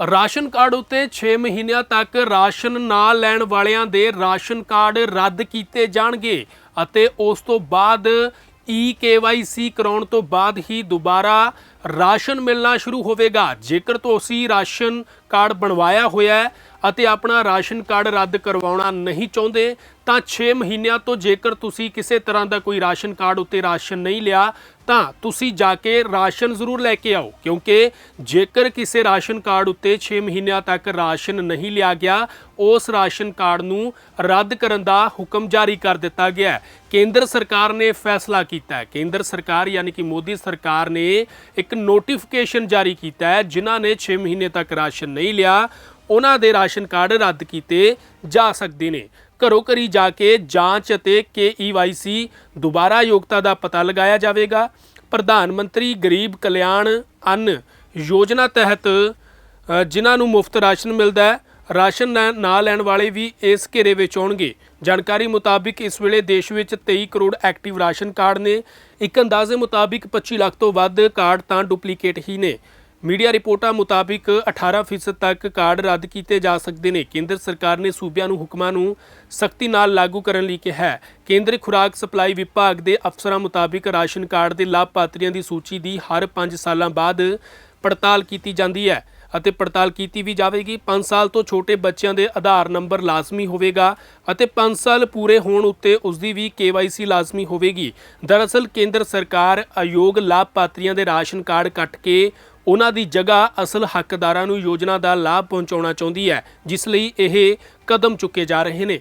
Ration card ਉੱਤੇ 6 ਮਹੀਨਿਆਂ ਤੱਕ ਰਾਸ਼ਨ ਨਾ ਲੈਣ ਵਾਲਿਆਂ ਦੇ ਰਾਸ਼ਨ ਕਾਰਡ ਰੱਦ ਕੀਤੇ ਜਾਣਗੇ ਅਤੇ ਉਸ ਤੋਂ ਬਾਅਦ ਈ KYC ਕਰਾਉਣ ਤੋਂ ਬਾਅਦ ਹੀ ਦੁਬਾਰਾ ਰਾਸ਼ਨ ਮਿਲਣਾ ਸ਼ੁਰੂ ਹੋਵੇਗਾ। ਜੇਕਰ ਤੁਸੀਂ ਰਾਸ਼ਨ ਕਾਰਡ ਬਣਵਾਇਆ ਹੋਇਆ ਹੈ ਅਤੇ ਆਪਣਾ ਰਾਸ਼ਨ ਕਾਰਡ ਰੱਦ ਕਰਵਾਉਣਾ ਨਹੀਂ ਚਾਹੁੰਦੇ, ਤਾਂ 6 ਮਹੀਨਿਆਂ ਤੋਂ ਜੇਕਰ ਤੁਸੀਂ ਕਿਸੇ ਤਰ੍ਹਾਂ ਦਾ ਕੋਈ ਰਾਸ਼ਨ ਕਾਰਡ ਉੱਤੇ ਰਾਸ਼ਨ ਨਹੀਂ ਲਿਆ ਤਾਂ ਤੁਸੀਂ ਜਾ ਕੇ ਰਾਸ਼ਨ ਜ਼ਰੂਰ ਲੈ ਕੇ ਆਓ, ਕਿਉਂਕਿ ਜੇਕਰ ਕਿਸੇ ਰਾਸ਼ਨ ਕਾਰਡ ਉੱਤੇ 6 ਮਹੀਨਿਆਂ ਤੱਕ ਰਾਸ਼ਨ ਨਹੀਂ ਲਿਆ ਗਿਆ, ਉਸ ਰਾਸ਼ਨ ਕਾਰਡ ਨੂੰ ਰੱਦ ਕਰਨ ਦਾ ਹੁਕਮ ਜਾਰੀ ਕਰ ਦਿੱਤਾ ਗਿਆ ਹੈ। ਕੇਂਦਰ ਸਰਕਾਰ ਨੇ ਫੈਸਲਾ ਕੀਤਾ ਹੈ। ਕੇਂਦਰ ਸਰਕਾਰ ਯਾਨੀ ਕਿ ਮੋਦੀ ਸਰਕਾਰ ਨੇ ਇੱਕ ਨੋਟੀਫਿਕੇਸ਼ਨ ਜਾਰੀ ਕੀਤਾ ਹੈ, ਜਿਨ੍ਹਾਂ ਨੇ 6 ਮਹੀਨੇ ਤੱਕ ਰਾਸ਼ਨ ਨਹੀਂ ਲਿਆ, ਉਹਨਾਂ ਦੇ ਰਾਸ਼ਨ ਕਾਰਡ ਰੱਦ ਕੀਤੇ ਜਾ ਸਕਦੇ ਨੇ। ਘਰੋ ਘਰੀ ਜਾ ਕੇ ਜਾਂਚ ਅਤੇ KEYC ਦੁਬਾਰਾ ਯੋਗਤਾ ਦਾ ਪਤਾ ਲਗਾਇਆ ਜਾਵੇਗਾ। ਪ੍ਰਧਾਨ ਮੰਤਰੀ ਗਰੀਬ ਕਲਿਆਣ ਅੰਨ ਯੋਜਨਾ ਤਹਿਤ ਜਿਨ੍ਹਾਂ ਨੂੰ ਮੁਫਤ ਰਾਸ਼ਨ ਮਿਲਦਾ ਹੈ, ਰਾਸ਼ਨ ਨਾ- ਨਾ ਲੈਣ ਵਾਲੇ ਵੀ ਇਸ ਘੇਰੇ ਵਿੱਚ ਆਉਣਗੇ। ਜਾਣਕਾਰੀ ਮੁਤਾਬਿਕ ਇਸ ਵੇਲੇ ਦੇਸ਼ ਵਿੱਚ 23 ਕਰੋੜ ਐਕਟਿਵ ਰਾਸ਼ਨ ਕਾਰਡ ਨੇ। ਇੱਕ ਅੰਦਾਜ਼ੇ ਮੁਤਾਬਿਕ 25 ਲੱਖ ਤੋਂ ਵੱਧ ਕਾਰਡ ਤਾਂ ਡੁਪਲੀਕੇਟ ਹੀ ਨੇ। ਮੀਡੀਆ ਰਿਪੋਰਟਾਂ ਮੁਤਾਬਿਕ 18% ਤੱਕ ਕਾਰਡ ਰੱਦ ਕੀਤੇ ਜਾ ਸਕਦੇ ਨੇ। ਕੇਂਦਰ ਸਰਕਾਰ ਨੇ ਸੂਬਿਆਂ ਨੂੰ ਹੁਕਮਾਂ ਨੂੰ ਸਖਤੀ ਨਾਲ ਲਾਗੂ ਕਰਨ ਲਈ ਕਿਹਾ ਹੈ। ਕੇਂਦਰੀ ਖੁਰਾਕ ਸਪਲਾਈ ਵਿਭਾਗ ਦੇ ਅਫਸਰਾਂ ਮੁਤਾਬਿਕ ਰਾਸ਼ਨ ਕਾਰਡ ਦੇ ਲਾਭਪਾਤਰੀਆਂ ਦੀ ਸੂਚੀ ਦੀ ਹਰ 5 ਸਾਲਾਂ ਬਾਅਦ ਪੜਤਾਲ ਕੀਤੀ ਜਾਂਦੀ ਹੈ ਅਤੇ ਪੜਤਾਲ ਕੀਤੀ ਵੀ ਜਾਵੇਗੀ। 5 ਸਾਲ ਤੋਂ ਛੋਟੇ ਬੱਚਿਆਂ ਦੇ ਆਧਾਰ ਨੰਬਰ ਲਾਜ਼ਮੀ ਹੋਵੇਗਾ ਅਤੇ 5 ਸਾਲ ਪੂਰੇ ਹੋਣ ਉੱਤੇ ਉਸ ਦੀ ਵੀ KYC ਲਾਜ਼ਮੀ ਹੋਵੇਗੀ। ਦਰਅਸਲ ਕੇਂਦਰ ਸਰਕਾਰ ਅਯੋਗ ਲਾਭਪਾਤਰੀਆਂ ਦੇ ਰਾਸ਼ਨ ਕਾਰਡ ਕੱਟ ਕੇ ਉਹਨਾਂ ਦੀ ਜਗ੍ਹਾ ਅਸਲ ਹੱਕਦਾਰਾਂ ਨੂੰ ਯੋਜਨਾ ਦਾ ਲਾਭ ਪਹੁੰਚਾਉਣਾ ਚਾਹੁੰਦੀ ਹੈ, ਜਿਸ ਲਈ ਇਹ ਕਦਮ ਚੁੱਕੇ ਜਾ ਰਹੇ ਨੇ।